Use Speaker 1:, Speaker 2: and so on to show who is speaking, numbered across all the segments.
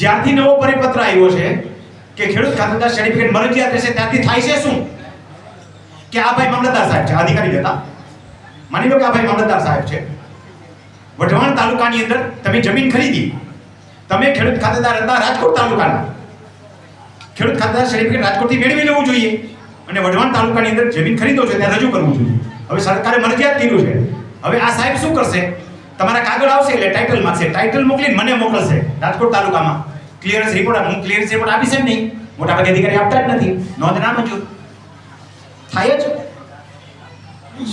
Speaker 1: જ્યારથી નવો પરિપત્ર આવ્યો છે કે ખેડૂત ખાતેદાર સર્ટિફિકેટ મરજિયાત રહેશે ત્યાંથી થાય છે શું? કે આ ભાઈ મામલતદાર સાહેબ છે અધિકારી હતા. માની લો કે આ ભાઈ મામલતદાર સાહેબ છે. વઢવાણ તાલુકાની અંદર તમે જમીન ખરીદી, તમે ખેડૂત ખાતેદાર હતા રાજકોટ તાલુકાના. ખેડૂત ખાતેદાર સર્ટિફિકેટ રાજકોટથી મેળવી લેવું જોઈએ અને વઢવાણ તાલુકાની અંદર જમીન ખરીદો છો, ત્યાં રજૂ કરવું જોઈએ. હવે સરકારે મરજિયાત કર્યું છે. હવે આ સાહેબ શું કરશે? તમારા કાગળ આવશે એટલે ટાઇટલ માંગશે ટાઇટલ મોકલીને મને મોકલશે. રાજકોટ તાલુકામાં. ક્લિયરન્સ રિપોર્ટ હું ક્લિયરન્સ રિપોર્ટ આપીશ જ નહીં? મોટા ભાગે અધિકારી આપતા જ નથી. નોંધ ના મંજૂર થાય જ.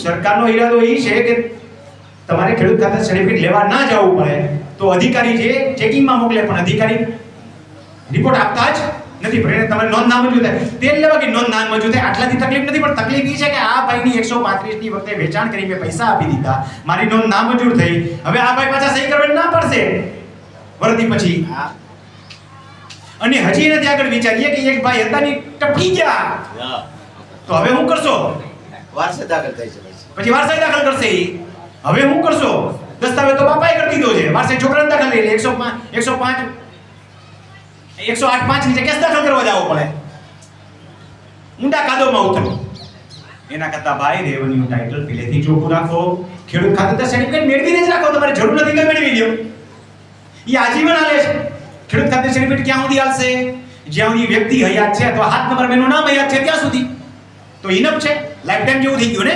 Speaker 1: સરકારનો ઈરાદો એ છે કે તમારે ખેડૂત ખાતે સર્ટિફિકેટ લેવા ના જવું પડે, તો અધિકારી જે ચેકિંગમાં મોકલે પણ અધિકારી રિપોર્ટ આપતા જ નથી પણ તમારે નોંધ ના મંજૂર થાય. તેલ લેવા કે નોંધ ના મંજૂર થાય. આટલાથી તકલીફ નથી પણ તકલીફ એ છે કે આ ભાઈની એકસો પાંત્રીસની વખતે વેચાણ કરી મેં પૈસા આપી દીધા. મારી નોંધ ના મજૂર થઈ. હવે આ ભાઈ પાછા સહી કરવાની ના પડશે. વરદી પછી. અને હજી એનાથી આગળ વિચારીએ કે એક ભાઈ હતા ને ટપકી ગયા. તો હવે હું કરશો?
Speaker 2: વારસે દાખલ થઈ છે.
Speaker 1: પછી વારસે દાખલ કરશે. હવે હું કરશો? દસ્તાવેજ તો બાપાએ કરી દીધો છે. વારસે છોકરાને દાખલ લઈ લે. એકસો પાંચ એકસો પાંચ એકસો આઠ પાંચ નીચે કેસ દાખલ કરવા જવો પડે. ઊંડા કાદવમાં ઉતરો. એના કરતા ભાઈ રેવન્યુ ટાઇટલ પહેલેથી ચોખ્ખું રાખો. ખેડૂત ખાતે સર્ટિફિકેટ મેળવીને જ રાખો. તમારે જરૂર નથી કે મેળવી લ્યો. એ આજીવન હાલે છે. ખેડૂત ખાતે સર્ટિફિકેટ ક્યાં સુધી હાલશે જ્યાં સુધી વ્યક્તિ હયાત છે અથવા હાથ નંબર એનું નામ હયાત છે ત્યાં સુધી. તો ઇનફ છે. લાઈફ ટાઈમ જેવું થઈ ગયું ને?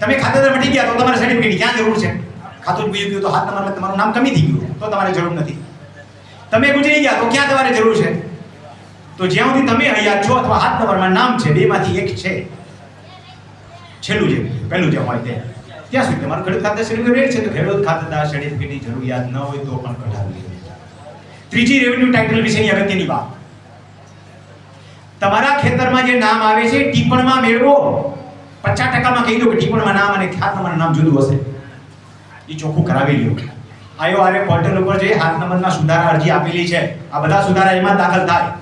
Speaker 1: તમે ખાતેદાર મટી ગયા તો તમારે સર્ટિફિકેટ ક્યાં જરૂર છે? ખાતું જ ગયું તો હાથ નંબર તમારું નામ કમી થઈ ગયું. તો તમારે જરૂર નથી. તમે ગુજરી ગયા તો ક્યાં તમારે જરૂર છે? તો જ્યાં સુધી તમે હયાત છો અથવા હાથ નંબરમાં નામ છે, બેમાંથી એક છે. છેલ્લું જે, પહેલું જે હોય તે. ત્યાં સુધી તમારું ખેડૂત ખાતે સર્ટિફિકેટ છે તો ખેડૂત ખાતા સર્ટિફિકેટની જરૂરિયાત ન હોય તો પણ કઢાવી ત્રીજી રેવન્યુ ટાઇટલ વિશેની અગત્યની વાત. તમારા ખેતરમાં જે નામ આવે છે, ટીપણમાં મેળવો. પચાસ ટકામાં કહી દો કે ટીપણમાં નામ અને ખાત તમારું નામ જુદું હશે. એ ચોખ્ખું કરાવી લ્યો. આઈઓઆરએ પોર્ટલ ઉપર જે હાથ નંબરના સુધારા અરજી આપેલી છે. આ બધા સુધારા એમાં દાખલ થાય.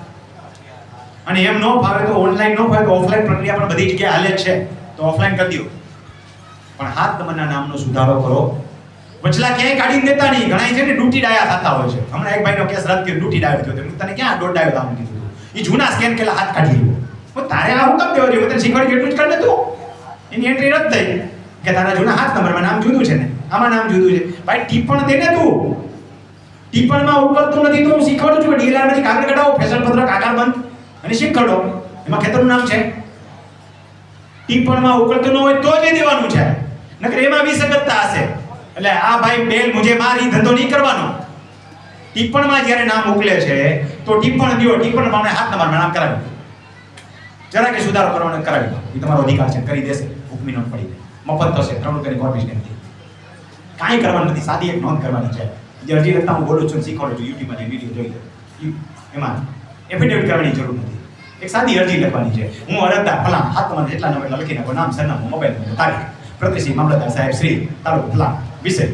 Speaker 1: અને એમ ન ફાવે તો ઓનલાઈન ન ફાવે તો ઓફલાઈન પ્રક્રિયા પણ બધી જગ્યાએ હાલે જ છે. તો ઓફલાઈન કરી દો. પણ હાથ નંબરના નામનો સુધારો કરો. વચલા ક્યાંય કાઢી દેતા નહીં. ઘણા છે ને ડૂટી ડાયા થતા હોય છે. હમણાં એક ભાઈનો કેસ રદ કર્યો ડૂટી ડાયો થયો. તને ક્યાં દોઢ ડાયો થવાનું કીધું એ જૂના સ્કેન કેલા હાથ કાઢી લીધો. તારે આ હું કેમ દેવા જોઈએ. તને શીખવાડ્યું એટલું જ કરી તું? એની એન્ટ્રી રદ થઈ. કે તારા જૂના હાથ નંબરમાં નામ જુદું છે ને? આમાં નામ જુદું છે. ભાઈ ટીપણ દે ને તું. ટીપણમાં ઉકલતું નથી, તો હું શીખવાડું છું ડીએલઆરમાંથી કાગળ કઢાવો ફેશન પત્રક, આકાર બંધ અને શીખવાડો. એમાં ખેતરનું નામ છે. ટીપણમાં ઉકળતું ન હોય, તો જ દેવાનું છે. નકર એમાં વિસંગતતા હશે. એટલે આ ભાઈ બેલ મુજે મારી, ધંધો નહીં કરવાનો. ટીપણમાં જ્યારે નામ મોકલે છે, તો ટીપણ દ્યો, ટિપ્પણમાં અમને હાથ નંબર નામ કરાવી દો. જરા કે સુધારો કરવાનો કરાવી દો. એ તમારો અધિકાર છે, કરી દેશે. હુકમી નોટ પડી. મફત થશે. ત્રણ રૂપિયાની કોર્પિશનથી કાંઈ કરવાનું નથી, સાદી એક નોંધ કરવાની છે. જે અરજી લખતા હું બોલું છું, શીખવાડું છું યુટ્યુબમાં વીડિયો જોઈ લે. એમાં એફિડેવિટ કરવાની જરૂર નથી. એક સાદી અરજી લખવાની છે. હું અરજદાર ફલાણ, હાથમાં એટલા નંબર લખી નાખો, નામ, સરનામું મોબાઈલ નંબર તારીખ પ્રતિશ્રી મામલતદાર સાહેબ, શ્રી તારું ફલાણ, વિષય.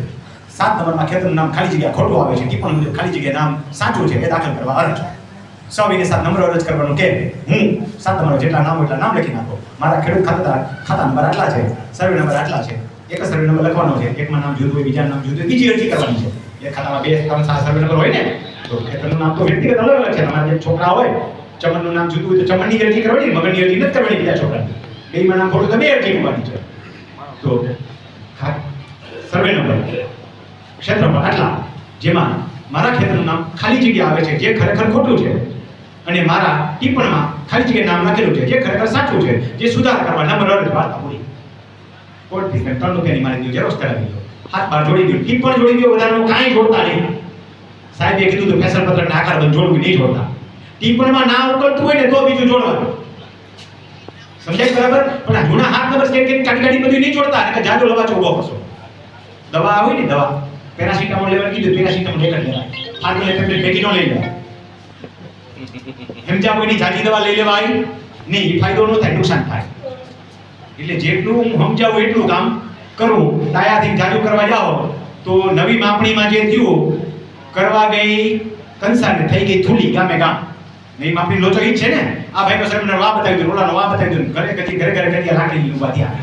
Speaker 1: સાત નંબરમાં ખેતરનું નામ ખાલી જગ્યા ખોટું આવે છે, ટિપ્પણ ખાલી જગ્યા નામ સાચું છે, એ દાખલ કરવા અરજ. સો વિને સાત નંબર અરજ કરવાનું કે હું સાત નંબર જેટલા નામ એટલા નામ લખી નાખો. મારા ખેડૂત ખાતા ખાતા નંબર આટલા છે, સર્વે નંબર આટલા છે. એક જ સર્વે નંબર લખવાનો છે. એકમાં નામ જુદું હોય બીજા નામ જુદું બીજી અરજી કરવાની છે. એ ખાતામાં બે ત્રણ સાત સર્વે નંબર હોય ને, તો ખેતરનું નામ તો વ્યક્તિગત અલગ અલગ છે. તમારા જે છોકરા હોય, ચમનનું નામ જુદું હોય તો ચમનની અરજી કરવાની, મગનની અરજી નથી કરવાની બીજા છોકરા બેમાં નામ ખોટું તો બે અરજી કરવાની છે. તો સર્વે નંબર ક્ષેત્રફળ આટલા. જેમાં મારા ખેતરનું નામ ખાલી જગ્યા આવે છે, જે ખરેખર ખોટું છે, અને મારા ટિપ્પણમાં ખાલી જગ્યા નામ લખેલું છે, જે ખરેખર સાચું છે, જે સુધાર કરવા, નંબર અરજ વાર્તા પૂરી. કોર્ટ ફીસ ત્રણ રૂપિયાની મારી દીધું ઝેરોક્ષ કરાવી દો હાથ બાર જોડી દો પણ જોડી દો, બધાનું કાંઈ જોડતા નહીં. સાહેબે કીધું તો ફેશન પત્રક આકાર બંધ જોડવું નહીં જોડતા. ટીપણમાં ના ઉકળતું હોય ને, તો બીજું જોડવાનું. સમજાય બરાબર? પણ આ જૂના હાથ નંબર સ્કેન કરીને કાઢી કાઢી બધું નહીં જોડતા. અને જાજો લવા ચોગો કરશો. દવા હોય ને, દવા. પેરાસિટામોલ લેવા કીધું, પેરાસિટામોલ લેકર જ લેવાય ફાર્મુલા ટેબ્લેટ ભેગી ન લઈ લેવાય. હેમજા કોઈની જાજી દવા લઈ લેવાય, નહીં ફાયદો ન થાય, નુકસાન થાય. એટલે જેટલું હું સમજાવું, એટલું કામ કરું. દાયાથી જાજુ કરવા જાઓ, તો નવી માપણીમાં જે થયું, કરવા ગઈ કંસાને થઈ ગઈ, થૂલી, ગામે ગામ. નવી માપણી લોચો ઈ છે ને? આ ભાઈનો સર વા બતાવી દઉં ઓલાનો વા બતાવી દઉં, ઘરે ઘરે ઘરે ઘરે ઘરે રાખી ઊભા થયા.